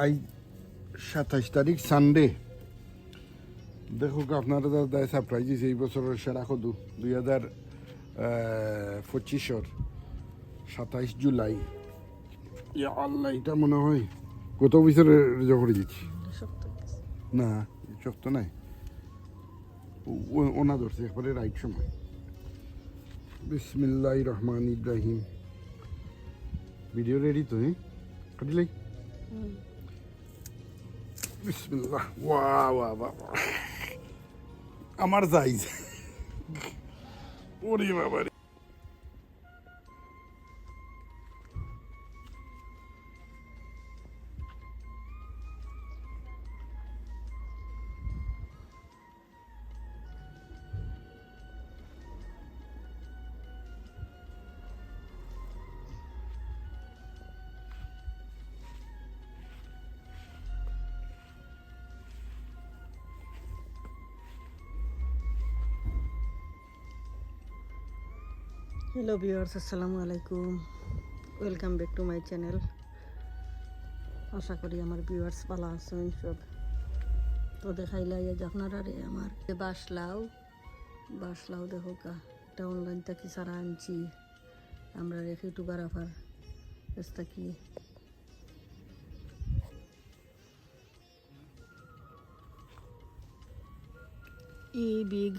আজ সাতাইশ তারিখ সানডে দেখো আপনারা দাদা সারপ্রাইজ দিয়েছে এই বছরের সেরা কদু দুই হাজার পঁচিশর সাতাইশ জুলাই। আল্লাহ এটা মনে হয় কত বছরের রেজা দিচ্ছি না শক্ত নাই। ওনা ধরছে একবারে রাইট সময়। বিসমিল্লাহ রহমান ইব্রাহিম। ভিডিও রেডি তো হ্যাঁ? কাটিলাই? বিসমিল্লাহ। ওয়া ওয়া ওয়া। আমার যাই ওরে বাবা হ্যালো ভিউয়ার্স আসসালামু আলাইকুম welcome back to my channel আশা করি আমার ভিউয়ার্স ভালো আছেন সব। তো দেখাইলাই যে আপনারা রে আমার। বাসলাও বাসলাও দেখো কা, এটা অনলাইন থেকে সারা আনছি। আমরা রেখে ইউটিউবার আফার চেষ্টা কি ই বিগ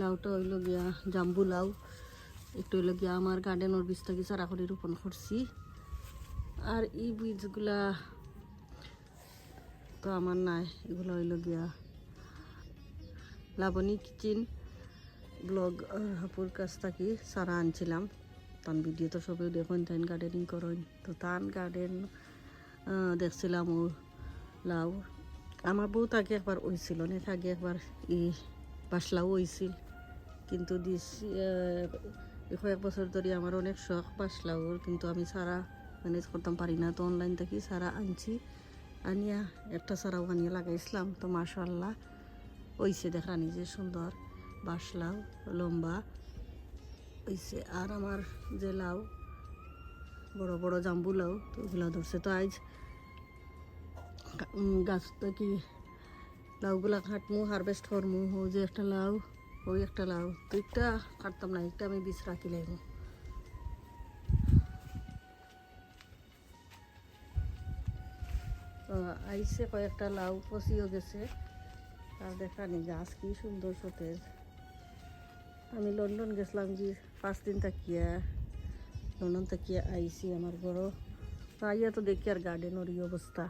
লাউটা হইল গিয়া জাম্বু লাউ। একটু হইল গিয়া আমার গার্ডেনের বীজ থেকে চারা করে রোপণ করছি। আর এই বীজগুলা তো আমার নাই, এগুলো হইল গিয়া লাবণী কিচেন ব্লগ হাপুর কাছ থেকে সারা আনছিলাম। তান ভিডিও তো সবাই দেখুন তাই গার্ডেনিং করেন। তো তান গার্ডেন দেখছিলাম ও লাউ। আমার বউ তাকে একবার ওইছিল অনেক আগে একবার ই বাসলাও হয়েছিল কিন্তু দিস কয়েক বছর ধরে আমার অনেক শখ বাসলাওর কিন্তু আমি সারা ম্যানেজ করতাম পারি না। তো অনলাইন থেকে সারা আনছি। আনিয়া একটা সারাও আনিয়ে লাগাইছিলাম। তো মাশাল্লাহ হইছে দেখা নিজে সুন্দর। বাসলাও লম্বা, হইছে। আর আমার যে লাউ, বড় বড় জাম্বু লাউ, তো ওগুলো ধরছে। তো আজ গাছ কি লাউগুলা কাটমু হারভেস্ট করমু। যে একটা লাউ ওই একটা লাউ। একটা কাটতাম না একটা আমি বীজ রাখি লাগবো আইসে কয়েকটা লাউ পচিও গেছে। আর দেখা নি গাছ, কি সুন্দর সতেজ। আমি লন্ডন গেছিলাম যে পাঁচ দিন থাকিয়া। লন্ডন থাকিয়া আইসি আমার বড়। তো আইয়া তো দেখি আর গার্ডেনের অবস্থা।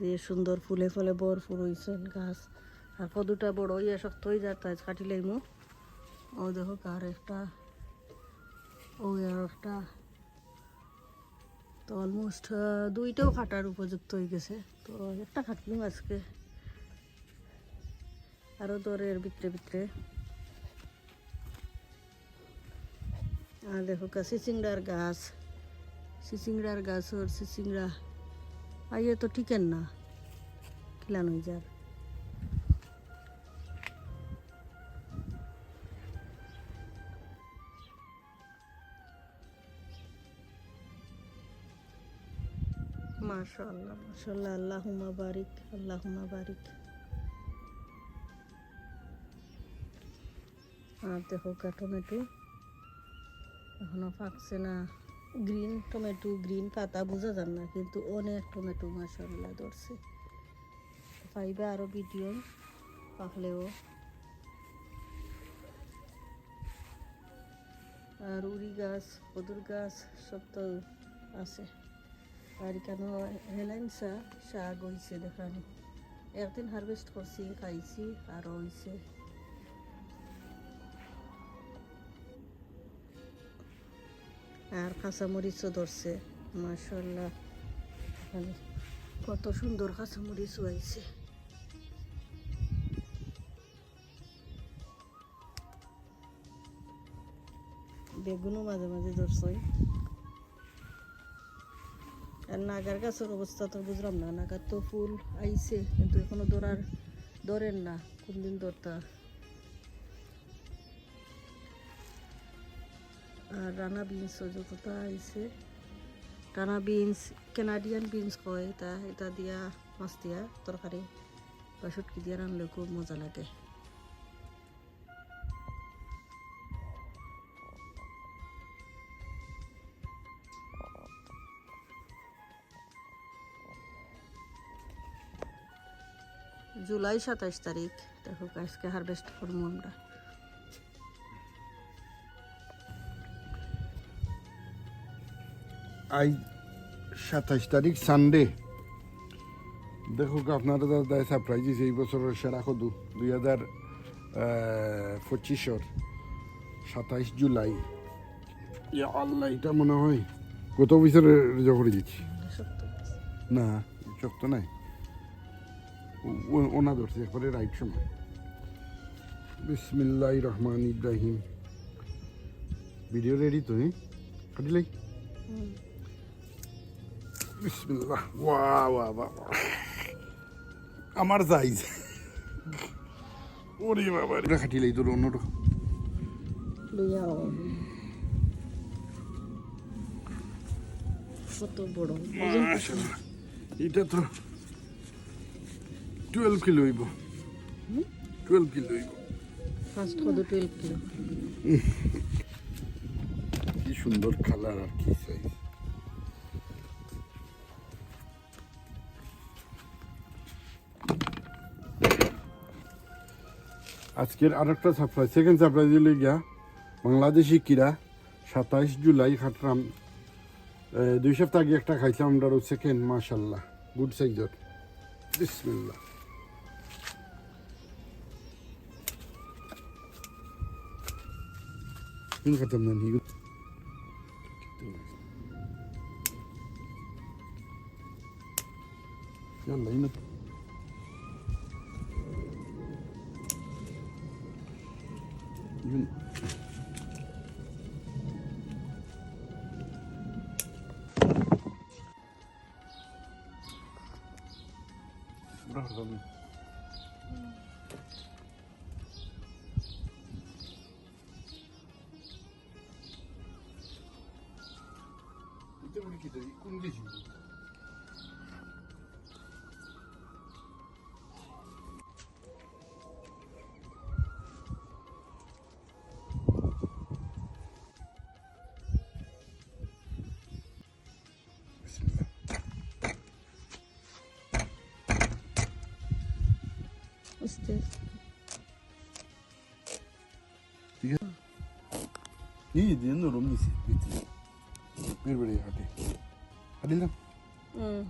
যে সুন্দর ফুলে, ফলে ভরপুর হয়েছে গাছ। আর কদুটা বড় ইয়ে শক্ত হয়ে যায় তাই কাটি লাইমু। ও দেখো কার একটা, ও আর একটা। তো অলমোস্ট দুইটাও কাটার উপযুক্ত হয়ে গেছে। তো একটা কাটলাম আজকে। আরও দরের ভিতরে ভিতরে। আর দেখো কা, সিচিংড়ার গাছ। সিচিংড়ার গাছ, ওর সিচিংড়া। আইয়ে তো ঠিকেন না। খিলান যার মাশাআল্লাহ মাশাআল্লাহ, আল্লাহুম্মা বারিক আল্লাহুম্মা বারিক। আর দেখো টমেটো, এখনও পাকছে না। গ্রিন টমেটো, গ্রিন পাতা, বোঝা যান না, কিন্তু অনেক টমেটো মাশাআল্লাহ ধরছে। পাইবা আরও ভিডিও পাকলেও আর উড়ি গাছ কদুর গাছ, সব তো আছে। আর কেন হেলাইনসা শাক হয়েছে দেখানি। একদিন হারভেস্ট করছি, খাইছি, আর হয়েছে আর কাঁচামরিচও ধরছে মাশাল্লাহ এখানে কত সুন্দর কাঁচামরিচ হয়েছে বেগুনও মাঝে মাঝে ধরছে। আর নাগার গাছের অবস্থা তো বুঝলাম না, নাগার তো ফুল আইছে, কিন্তু এখনও ধরার ধরেন না কোন দিন ধরতা। আর রানা বিনস যতটা আইছে? টানা বিনস কেনাডিয়ান বিনস কয় এটা এটা দিয়া মাছ দিয়া তরকারি, বা শুটকি দিয়া রানলে খুব মজা লাগে। জুলাই সাতাইশ তারিখ। দেখো আজকে হারভেস্ট করব আমরা। আই সাতাইশ তারিখ সানডে দেখো আপনারা দাদা সারপ্রাইজ দিয়েছে এই বছরের সেরা কদু দুই হাজার পঁচিশর সাতাইশ জুলাই। ইয়া আল্লাহ এটা মনে হয় কত বছর রেজা করে দিচ্ছি না শক্ত নাই। ওনা ধরছে একবারে রাইট সময়। বিসমিল্লাহ রহমান ইব্রাহিম ভিডিও রেডি তো হ্যাঁ কাটিলাই বিসমিল্লাহ ওয়া ওয়া ওয়া আমার সাইজ ওরে বাবা এটা খাটিলাই তোর অন্যটা কত বড়। এটা তো টুয়েলভ কিলো হইব টুয়েলভ কিলো হইব ফার্স্ট কত টুয়েলভ কিলো কি সুন্দর কালার আর কি সাইজ আজকের আরেকটা সারপ্রাইজ সেকেন্ড সারপ্রাইজ হলে গিয়া বাংলাদেশি কিরা সাতাইশ জুলাই খাটলাম দুই সপ্তাহ আগে একটা খাইছিলাম আমরা সেকেন্ড মাশাল্লাহ গুড সাইজর 생각하다면 이거 야 라인업 이건 뭐라 그러면 음. 여기도 끊겨지고 Ось десь. 이게 얘는 롬니스 밑에 बिरबड़ी हटी। हटी ना? हम्म।